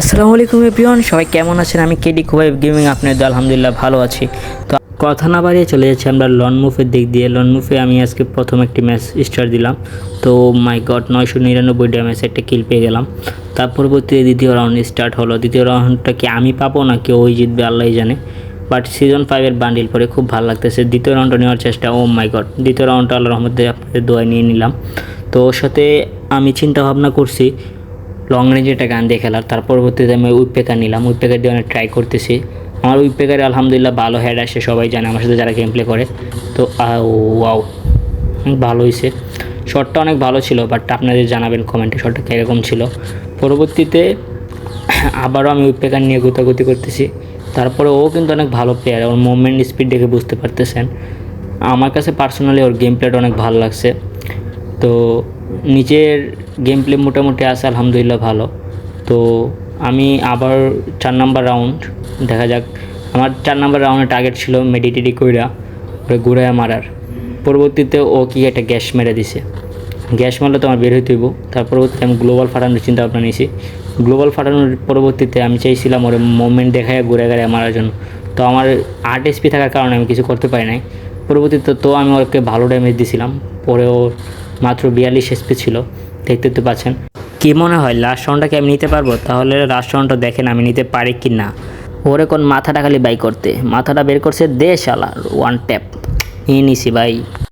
আসসালামু আলাইকুম এভরিওয়ান, সবাই কেমন আছেন? আমি কেডি খুবই গেমিং, আপনাদের আলহামদুলিল্লাহ ভালো আছি। তো কথা না বাড়িয়ে চলে যাচ্ছি আমরা লন মুভের দিক দিয়ে। লন মুভে আমি আজকে প্রথম একটি ম্যাচ স্টার দিলাম। তো মাই গড নয়শো নিরানব্বই ড্যামেজ একটা কিল পেয়ে গেলাম। তার পরবর্তীতে দ্বিতীয় রাউন্ড স্টার্ট হলো। দ্বিতীয় রাউন্ডটা কি আমি পাবো না কেউ ওই জিতবে, আল্লাহই জানে। বাট সিজন ফাইভের বান্ডিল পরে খুব ভালো লাগতেছে। দ্বিতীয় রাউন্ডটা নেওয়ার চেষ্টা ও মাই গড দ্বিতীয় রাউন্ডটা আল্লাহ রহমতে আপনাদের দোয়ায় নিয়ে নিলাম। তো ওর সাথে আমি চিন্তা ভাবনা করছি লং রেঞ্জে একটা গান দিয়ে খেলার, তার পরবর্তীতে আমি উইপ পেকার নিলাম। উইপ পেকার দিয়ে অনেক ট্রাই করতেছি। আমার উইপ পেকারে আলহামদুলিল্লাহ ভালো হেড আসে, সবাই জানে আমার সাথে যারা গেম প্লে করে। তো ওয়াও অনেক ভালো হয়েছে শটটা অনেক ভালো ছিল বাট আপনাদের জানাবেন কমেন্টে শটটা কীরকম ছিল। পরবর্তীতে আবারও আমি উইপ পেকার নিয়ে গোতাগুতি করতেছি। তারপরে ও কিন্তু অনেক ভালো প্লেয়ার ওর মুভমেন্ট স্পিড দেখে বুঝতে পারতেছেন। আমার কাছে পার্সোনালি ওর গেম প্লেটা অনেক ভালো লাগছে। তো নিচের গেম প্লে মোটামুটি আছে, আলহামদুলিল্লাহ ভালো। তো আমি আবার চার নাম্বার রাউন্ড দেখা যাক। আমার চার নাম্বার রাউন্ডের টার্গেট ছিল মেডিটেডি কইরা, ওরে ঘুরায় মারার। পরবর্তীতে ও কি একটা গ্যাস মেরে দিছে। গ্যাস মারলে তো আমার বের হইতে হইব। তার পরবর্তীতে আমি গ্লোবাল ফাটানোর চিন্তা ভাবনা নিয়েছি। গ্লোবাল ফাটানোর পরবর্তীতে আমি চাইছিলাম ওর মোমেন্ট দেখায় ঘুরে ঘুরে মারার জন্য। তো আমার আট এসপি থাকার কারণে আমি কিছু করতে পারি নাই। পরবর্তীতে তো আমি ওকে ভালো ড্যামেজ দিছিলাম। পরে ওর মাত্র বিয়াল্লিশ এসপি ছিল। দেখতে তো পাচ্ছেন। কি মনে হয় লাস্ট রাউন্ডটা কি আমি নিতে পারব? তাহলে লাস্ট রাউন্ডটা দেখেন আমি নিতে পারি কি না। ওরে কোন মাথাটা খালি বাই করতে। মাথাটা বের করছে দে শালা ওয়ান ট্যাপ নিয়ে নিছি ভাই।